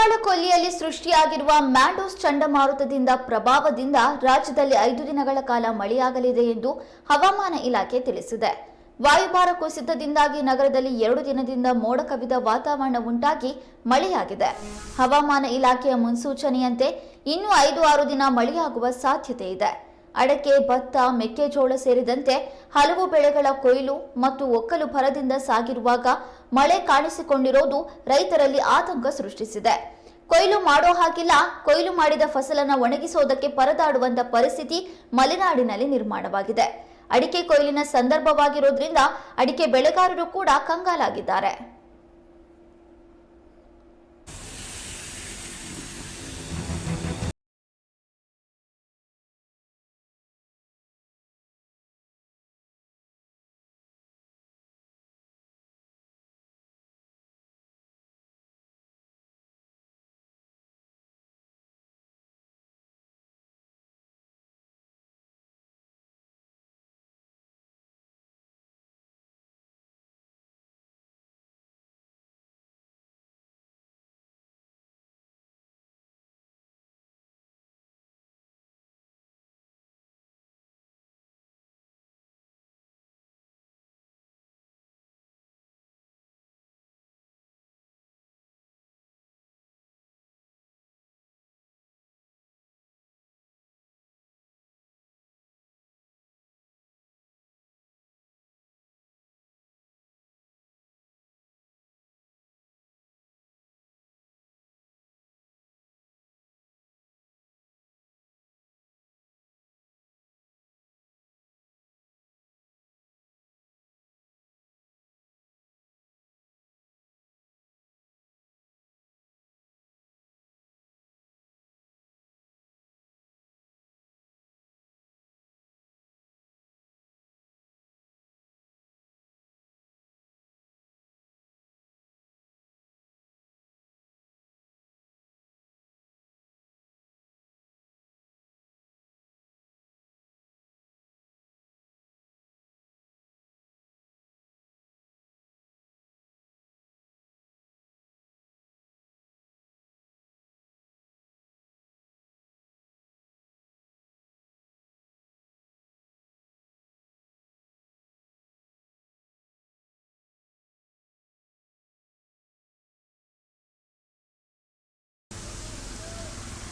ಬಂಗಾಳ ಕೊಲ್ಲಿಯಲ್ಲಿ ಸೃಷ್ಟಿಯಾಗಿರುವ ಮ್ಯಾಂಡೋಸ್ ಚಂಡಮಾರುತದಿಂದ ಪ್ರಭಾವದಿಂದ ರಾಜ್ಯದಲ್ಲಿ ಐದು ದಿನಗಳ ಕಾಲ ಮಳೆಯಾಗಲಿದೆ ಎಂದು ಹವಾಮಾನ ಇಲಾಖೆ ತಿಳಿಸಿದೆ. ವಾಯುಭಾರ ಕುಸಿತದಿಂದಾಗಿ ನಗರದಲ್ಲಿ ಎರಡು ದಿನದಿಂದ ಮೋಡ ಕವಿದ ವಾತಾವರಣ ಉಂಟಾಗಿ ಮಳೆಯಾಗಿದೆ. ಹವಾಮಾನ ಇಲಾಖೆಯ ಮುನ್ಸೂಚನೆಯಂತೆ ಇನ್ನೂ ಐದು ಆರು ದಿನ ಮಳೆಯಾಗುವ ಸಾಧ್ಯತೆ ಇದೆ. ಅಡಕೆ, ಭತ್ತ, ಮೆಕ್ಕೆಜೋಳ ಸೇರಿದಂತೆ ಹಲವು ಬೆಳೆಗಳ ಕೊಯ್ಲು ಮತ್ತು ಒಕ್ಕಲು ಭರದಿಂದ ಸಾಗಿರುವಾಗ ಮಳೆ ಕಾಣಿಸಿಕೊಂಡಿರೋದು ರೈತರಲ್ಲಿ ಆತಂಕ ಸೃಷ್ಟಿಸಿದೆ. ಕೊಯ್ಲು ಮಾಡೋ ಹಾಗಿಲ್ಲ, ಕೊಯ್ಲು ಮಾಡಿದ ಫಸಲನ್ನು ಒಣಗಿಸೋದಕ್ಕೆ ಪರದಾಡುವಂತ ಪರಿಸ್ಥಿತಿ ಮಲೆನಾಡಿನಲ್ಲಿ ನಿರ್ಮಾಣವಾಗಿದೆ. ಅಡಿಕೆ ಕೊಯ್ಲಿನ ಸಂದರ್ಭವಾಗಿರೋದ್ರಿಂದ ಅಡಿಕೆ ಬೆಳೆಗಾರರು ಕೂಡ ಕಂಗಾಲಾಗಿದ್ದಾರೆ.